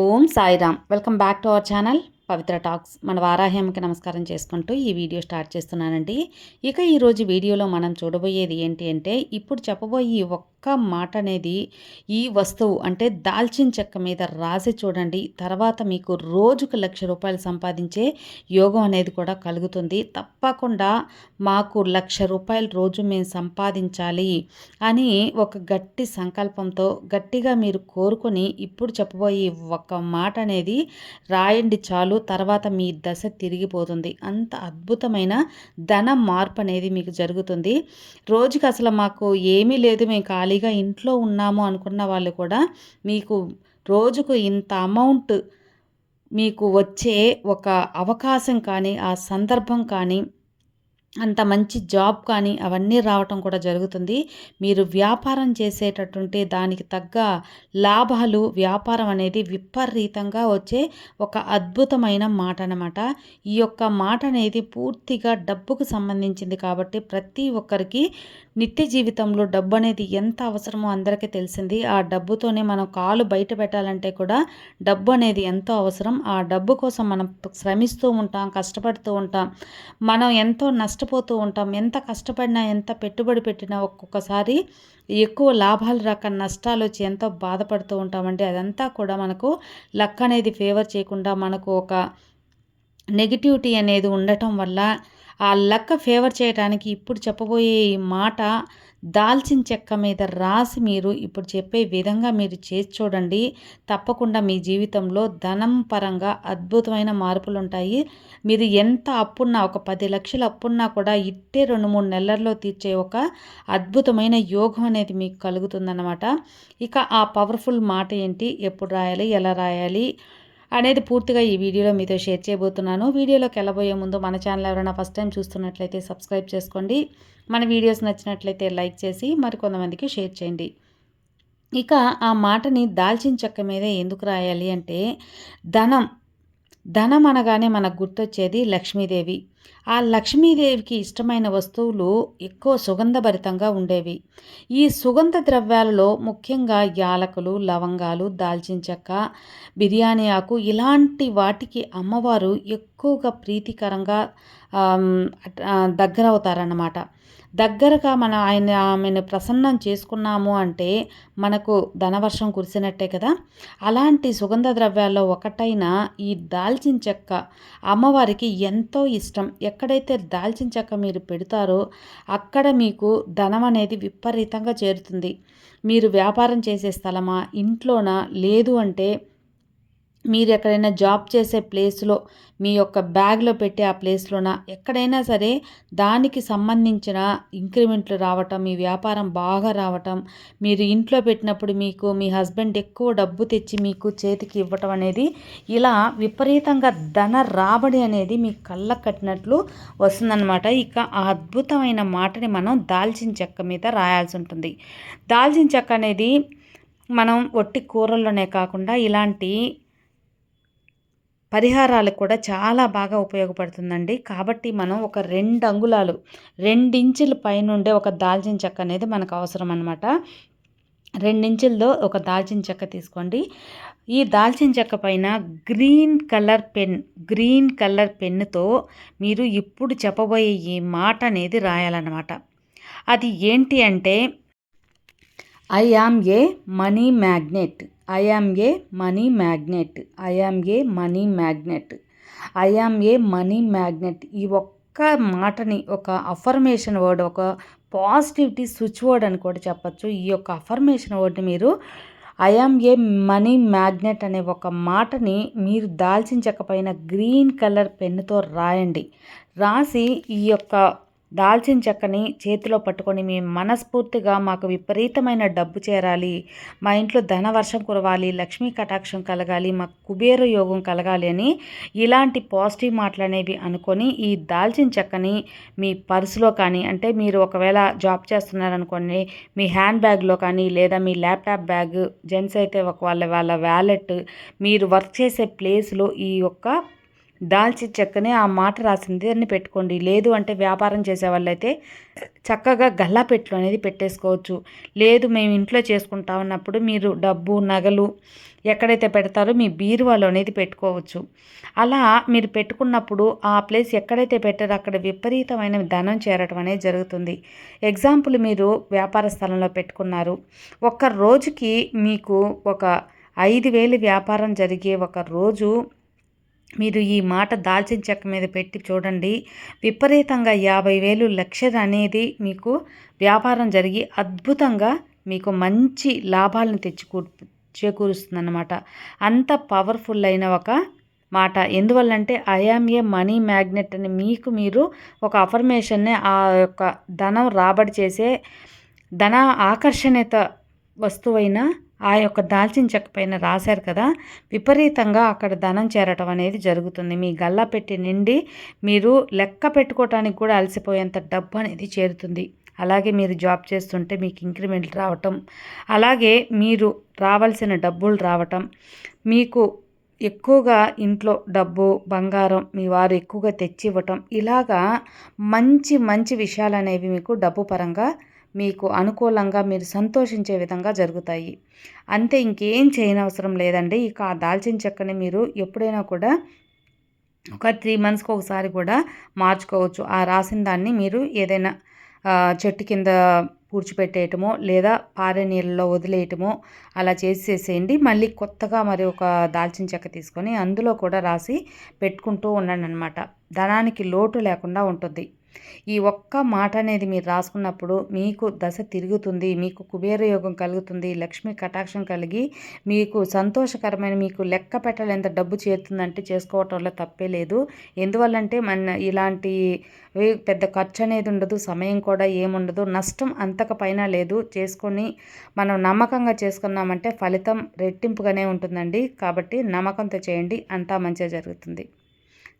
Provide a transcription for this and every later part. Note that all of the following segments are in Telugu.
Om Sairam. Welcome back to our channel Pavitra talks. మన వారాహ్యంకి నమస్కారం చేసుకుంటూ ఈ వీడియో స్టార్ట్ చేస్తున్నానండి. ఇక ఈరోజు వీడియోలో మనం చూడబోయేది ఏంటి అంటే ఇప్పుడు చెప్పబోయే ఒక్క మాట అనేది ఈ వస్తువు అంటే దాల్చిన చెక్క మీద రాసి చూడండి. తర్వాత మీకు రోజుకు లక్ష రూపాయలు సంపాదించే యోగం అనేది కూడా కలుగుతుంది. తప్పకుండా మాకు లక్ష రూపాయలు రోజు మేము సంపాదించాలి అని ఒక గట్టి సంకల్పంతో గట్టిగా మీరు కోరుకొని ఇప్పుడు చెప్పబోయే ఒక మాట అనేది రాయండి చాలు. తర్వాత మీ దశ తిరిగిపోతుంది. అంత అద్భుతమైన ధన మార్పు అనేది మీకు జరుగుతుంది. రోజుకి అసలు మాకు ఏమీ లేదు. మేము ఖాళీగా ఇంట్లో ఉన్నాము అనుకున్న వాళ్ళు కూడా మీకు రోజుకు ఇంత అమౌంట్ మీకు వచ్చే ఒక అవకాశం కానీ ఆ సందర్భం కానీ అంత మంచి జాబ్ కానీ అవన్నీ రావటం కూడా జరుగుతుంది. మీరు వ్యాపారం చేసేటటువంటి దానికి తగ్గ లాభాలు వ్యాపారం అనేది విపరీతంగా వచ్చే ఒక అద్భుతమైన మాట అనమాట ఈ యొక్క మాట అనేది పూర్తిగా డబ్బుకు సంబంధించింది కాబట్టి ప్రతి ఒక్కరికి నిత్య జీవితంలో డబ్బు అనేది ఎంత అవసరమో అందరికీ తెలిసింది. ఆ డబ్బుతోనే మనం కాలు బయట పెట్టాలంటే కూడా డబ్బు అనేది ఎంతో అవసరం. ఆ డబ్బు కోసం మనం శ్రమిస్తూ ఉంటాం కష్టపడుతూ ఉంటాం. మనం ఎంతో నష్టం నష్టపోతూ ఉంటాం. ఎంత కష్టపడినా ఎంత పెట్టుబడి పెట్టినా ఒక్కొక్కసారి ఎక్కువ లాభాలు రాక నష్టాలు వచ్చి ఎంతో బాధపడుతూ ఉంటామంటే అదంతా కూడా మనకు లక్ అనేది ఫేవర్ చేయకుండా మనకు ఒక నెగిటివిటీ అనేది ఉండటం వల్ల ఆ లక్క ఫేవర్ చేయడానికి ఇప్పుడు చెప్పబోయే ఈ మాట దాల్చిన చెక్క మీద రాసి మీరు ఇప్పుడు చెప్పే విధంగా మీరు చేసి చూడండి. తప్పకుండా మీ జీవితంలో ధనం పరంగా అద్భుతమైన మార్పులు ఉంటాయి. మీరు ఎంత అప్పున్నా ఒక పది లక్షలు అప్పున్నా కూడా ఇట్టే రెండు మూడు నెలల్లో తీర్చే ఒక అద్భుతమైన యోగం అనేది మీకు కలుగుతుందన్నమాట. ఇక ఆ పవర్ఫుల్ మాట ఏంటి? ఎప్పుడు రాయాలి? ఎలా రాయాలి? అనేది పూర్తిగా ఈ వీడియోలో మీతో షేర్ చేయబోతున్నాను. వీడియోలోకి వెళ్ళబోయే ముందు మన ఛానల్ ఎవరైనా ఫస్ట్ టైం చూస్తున్నట్లయితే సబ్స్క్రైబ్ చేసుకోండి. మన వీడియోస్ నచ్చినట్లయితే లైక్ చేసి మరికొంతమందికి షేర్ చేయండి. ఇక ఆ మాటని దాల్చిన చెక్క మీదే ఎందుకు రాయాలి అంటే ధనం ధనం అనగానే మనకు గుర్తొచ్చేది లక్ష్మీదేవి. ఆ లక్ష్మీదేవికి ఇష్టమైన వస్తువులు ఎక్కువ సుగంధభరితంగా ఉండేవి. ఈ సుగంధ ద్రవ్యాలలో ముఖ్యంగా యాలకులు లవంగాలు దాల్చిన చెక్క బిర్యానీ ఆకు ఇలాంటి వాటికి అమ్మవారు ఎక్కువగా ప్రీతికరంగా దగ్గర అవుతారన్నమాట దగ్గరగా మన ఆయన ఆమెను ప్రసన్నం చేసుకున్నాము అంటే మనకు ధనవర్షం కురిసినట్టే కదా. అలాంటి సుగంధ ద్రవ్యాల్లో ఒకటైన ఈ దాల్చిన చెక్క అమ్మవారికి ఎంతో ఇష్టం. ఎక్కడైతే దాల్చిన చెక్క మీరు పెడతారో అక్కడ మీకు ధనం అనేది విపరీతంగా చేరుతుంది. మీరు వ్యాపారం చేసే స్థలమా ఇంట్లోనా లేదు అంటే మీరు ఎక్కడైనా జాబ్ చేసే ప్లేస్లో మీ యొక్క బ్యాగ్లో పెట్టే ఆ ప్లేస్లోన? ఎక్కడైనా సరే దానికి సంబంధించిన ఇంక్రిమెంట్లు రావటం మీ వ్యాపారం బాగా రావటం మీరు ఇంట్లో పెట్టినప్పుడు మీకు మీ హస్బెండ్ ఎక్కువ డబ్బు తెచ్చి మీకు చేతికి ఇవ్వటం అనేది ఇలా విపరీతంగా ధన రాబడి అనేది మీ కళ్ళకు కట్టినట్లు వస్తుందన్నమాట. ఇక ఆ అద్భుతమైన మాటని మనం దాల్చిన చెక్క మీద రాయాల్సి ఉంటుంది. దాల్చిన చెక్క అనేది మనం ఒట్టి కూరల్లోనే కాకుండా ఇలాంటి పరిహారాలకు కూడా చాలా బాగా ఉపయోగపడుతుందండి. కాబట్టి మనం ఒక రెండు అంగుళాలు రెండించుల పైనుండే ఒక దాల్చిన చెక్క అనేది మనకు అవసరం అనమాట రెండించుల్లో ఒక దాల్చిన చెక్క తీసుకోండి. ఈ దాల్చిన చెక్క పైన green colour pen green colour పెన్నుతో మీరు ఇప్పుడు చెప్పబోయే ఈ మాట అనేది రాయాలన్నమాట. అది ఏంటి అంటే I am a money magnet. I a money magnet I a money magnet I a money magnet ఈ ఒక్క మాటని ఒక అఫర్మేషన్ వర్డ్ ఒక పాజిటివిటీ స్విచ్ వర్డ్ అని కూడా చెప్పచ్చు. ఈ యొక్క అఫర్మేషన్ వర్డ్ని మీరు ఐ ఏ మనీ మ్యాగ్నెట్ అనే ఒక మాటని మీరు దాల్చించకపోయిన గ్రీన్ కలర్ పెన్నుతో రాయండి. రాసి ఈ యొక్క దాల్చిన చెక్కని చేతిలో పట్టుకొని మీ మనస్ఫూర్తిగా మాకు విపరీతమైన డబ్బు చేరాలి. మా ఇంట్లో ధనవర్షం కురవాలి లక్ష్మీ కటాక్షం కలగాలి మాకు కుబేర యోగం కలగాలి అని ఇలాంటి పాజిటివ్ మాటలు అనేవి అనుకొని ఈ దాల్చిన చెక్కని మీ పర్సులో కానీ అంటే మీరు ఒకవేళ జాబ్ చేస్తున్నారనుకోండి మీ హ్యాండ్ బ్యాగ్లో కానీ లేదా మీ ల్యాప్టాప్ బ్యాగ్ జెంట్స్ అయితే ఒక వాళ్ళ వాళ్ళ వ్యాలెట్ మీరు వర్క్ చేసే ప్లేస్లో ఈ యొక్క దాల్చి చెక్కని ఆ మాట రాసింది. అని పెట్టుకోండి. లేదు అంటే వ్యాపారం చేసే వాళ్ళైతే చక్కగా గల్లాపెట్లు అనేది పెట్టేసుకోవచ్చు. లేదు మేము ఇంట్లో చేసుకుంటా ఉన్నప్పుడు మీరు డబ్బు నగలు ఎక్కడైతే పెడతారో మీ బీరువాలో అనేది పెట్టుకోవచ్చు. అలా మీరు పెట్టుకున్నప్పుడు ఆ ప్లేస్ ఎక్కడైతే పెట్టారో అక్కడ విపరీతమైన ధనం చేరటం అనేది జరుగుతుంది. ఎగ్జాంపుల్ మీరు వ్యాపార స్థలంలో పెట్టుకున్నారు. ఒక్క రోజుకి మీకు ఒక ఐదు వేలు వ్యాపారం జరిగే ఒక రోజు మీరు ఈ మాట దాల్చిన చెక్క మీద పెట్టి చూడండి. విపరీతంగా యాభై వేలు లక్షలు అనేది మీకు వ్యాపారం జరిగి అద్భుతంగా మీకు మంచి లాభాలను తెచ్చుకూ చేకూరుస్తుందన్నమాట. అంత పవర్ఫుల్ అయిన ఒక మాట. ఎందువల్లంటే ఐఆమ్ ఏ మనీ మ్యాగ్నెట్ అని మీకు మీరు ఒక అఫర్మేషన్ని ఆ యొక్క ధనం రాబడి చేసే ధన ఆకర్షణీయత వస్తువైన ఆ యొక్క దాల్చిన చెక్క పైన రాశారు కదా? విపరీతంగా అక్కడ ధనం చేరటం అనేది జరుగుతుంది. మీ గల్లా పెట్టి నిండి మీరు లెక్క పెట్టుకోవటానికి కూడా అలసిపోయేంత డబ్బు అనేది చేరుతుంది. అలాగే మీరు జాబ్ చేస్తుంటే మీకు ఇంక్రిమెంట్ రావటం అలాగే మీరు రావాల్సిన డబ్బులు రావటం మీకు ఎక్కువగా ఇంట్లో డబ్బు బంగారం మీ వారు ఎక్కువగా తెచ్చి ఇవ్వటం ఇలాగా మంచి మంచి విషయాలు అనేవి మీకు డబ్బు పరంగా మీకు అనుకూలంగా మీరు సంతోషించే విధంగా జరుగుతాయి. అంతే ఇంకేం చేయనవసరం లేదండి. ఇక ఆ దాల్చిన చెక్కని మీరు ఎప్పుడైనా కూడా ఒక త్రీ మంత్స్కి ఒకసారి కూడా మార్చుకోవచ్చు. ఆ రాసిన దాన్ని మీరు ఏదైనా చెట్టు కింద పూడ్చిపెట్టేయటమో లేదా పారే నీళ్ళలో వదిలేయటమో అలా చేసేసేయండి. మళ్ళీ కొత్తగా మరి ఒక దాల్చిన చెక్క తీసుకొని అందులో కూడా రాసి పెట్టుకుంటూ ఉండండి అనమాట ధనానికి లోటు లేకుండా ఉంటుంది. ఈ ఒక్క మాట అనేది మీరు రాసుకున్నప్పుడు మీకు దశ తిరుగుతుంది మీకు కుబేర యోగం కలుగుతుంది లక్ష్మి కటాక్షం కలిగి మీకు సంతోషకరమైన మీకు లెక్క పెట్టలేంత డబ్బు చేరుతుందంటే చేసుకోవటంలో తప్పే లేదు. ఎందువల్లంటే మన ఇలాంటి పెద్ద ఖర్చు అనేది ఉండదు సమయం కూడా ఏముండదు నష్టం అంతక పైన లేదు. చేసుకొని మనం నమ్మకంగా చేసుకున్నామంటే ఫలితం రెట్టింపుగానే ఉంటుందండి. కాబట్టి నమ్మకంతో చేయండి అంతా మంచిగా జరుగుతుంది.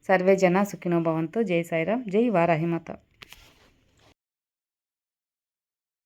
సర్వే జన సుఖినో భవంతు. జై సాయిరామ్. జై వారాహిమాత.